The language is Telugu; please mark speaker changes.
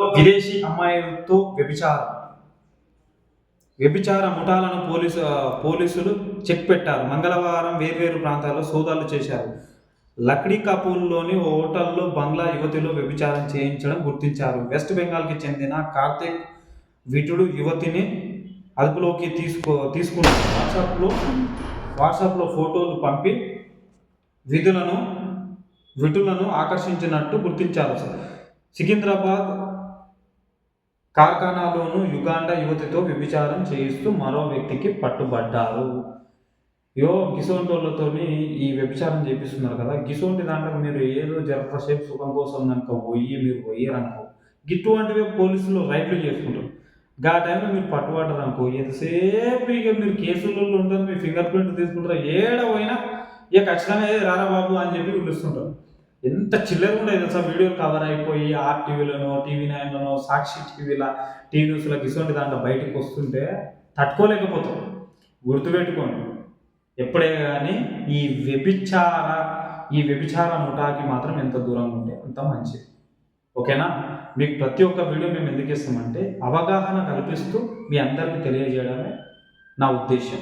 Speaker 1: విదేశీ అమ్మాయిలతో వ్యభిచారం. వ్యభిచార ముఠాలను పోలీసు పోలీసులు చెక్ పెట్టారు. మంగళవారం వేర్వేరు ప్రాంతాల్లో సోదాలు చేశారు. లక్డీ కపూర్లోని ఓ హోటల్లో బంగ్లా యువతిలో వ్యభిచారం చేయించడం గుర్తించారు. వెస్ట్ బెంగాల్కి చెందిన కార్తిక్ విటుడు యువతిని అదుపులోకి తీసుకో తీసుకున్నారు వాట్సాప్లో వాట్సాప్లో ఫోటోలు పంపి విధులను విటులను ఆకర్షించినట్టు గుర్తించారు. సికింద్రాబాద్ కార్ఖానాలోనూ యుగాండా యువతితో వ్యభిచారం చేయిస్తూ మరో వ్యక్తికి పట్టుబడ్డారు. యో గిసోంటోళ్ళతోని ఈ వ్యభిచారం చేపిస్తున్నారు కదా గిసోంటి దాంట్లో మీరు ఏదో జరపసేపు సుఖం కోసం కనుక పోయి మీరు పోయారనుకో గిటువంటివే పోలీసులు రైట్లు చేసుకుంటారు గా టైంలో మీరు పట్టుబడ్డారు అనుకో ఎంతసేపు ఇక మీరు కేసులలో ఉంటారు మీ ఫింగర్ ప్రింట్ తీసుకుంటారు ఏడ పోయినా ఇక ఖచ్చితంగా రారా బాబు అని చెప్పి పిలుస్తుంటారు ఎంత చిల్లర ఉండేది తెలుసా? వీడియో కవర్ అయిపోయి ఆర్ టీవీలోనో టీవీ నైన్లోనో సాక్షి టీవీలా టీవీ న్యూస్లో ఇటువంటి దాంట్లో బయటకు వస్తుంటే తట్టుకోలేకపోతాం. గుర్తుపెట్టుకోండి. ఎప్పుడే కానీ ఈ వ్యభిచార ఈ వ్యభిచార ముఠాకి మాత్రం ఎంత దూరంగా ఉంటే అంత మంచిది. ఓకేనా? మీకు ప్రతి ఒక్క వీడియో మేము ఎందుకు ఇస్తామంటే అవగాహన కల్పిస్తూ మీ అందరికీ తెలియజేయడమే నా ఉద్దేశం